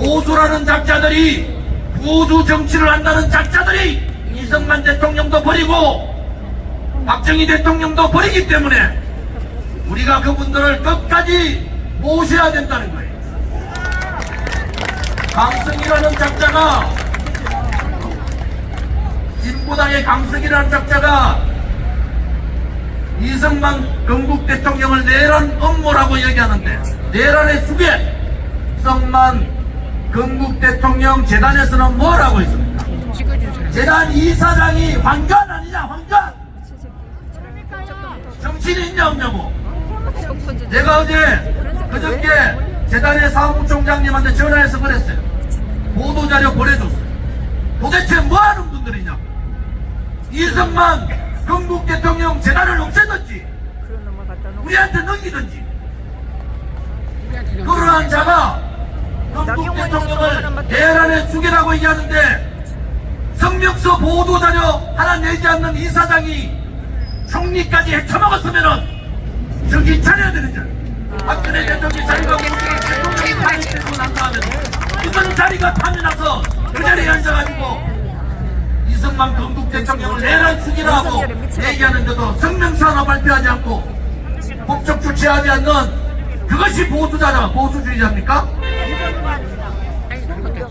보수라는 작자들이 보수 정치를 한다는 작자들이 이승만 대통령도 버리고 박정희 대통령도 버리기 때문에 우리가 그분들을 끝까지 모셔야 된다는 거예요. 강승이라는 작자가 진보당의 강승이라는 작자가 이승만 건국 대통령을 내란 음모라고 얘기하는데 내란의 수배 이승만 건국 대통령 재단에서는 뭐라고 있습니까? 재단 이사장이 황관 아니냐 황관 정치인이 있냐 없냐고? 내가 어제 그저께 재단의 사무총장님한테 전화해서 그랬어요. 보도자료 보내줬어요. 도대체 뭐하는 분들이냐? 이승만 건국 대통령 재단을 없애든지. 우리한테 넘기든지. 그러한 자가 내란의 수계라고 얘기하는데 성명서 보도 자료 하나 내지 않는 이 사장이 총리까지 헤쳐먹었으면은 정신 차려야 되는 줄. 박근혜 대통령이 자리가 대통령이 파면되고 난 다음에 무슨 자리가 파면나서 그 자리에 앉아가지고 이승만 건국 대통령을 내란 수기라고 얘기하는데도 성명서 하나 발표하지 않고 법적 조치하지 않는 그것이 보수자냐 보수주의자입니까?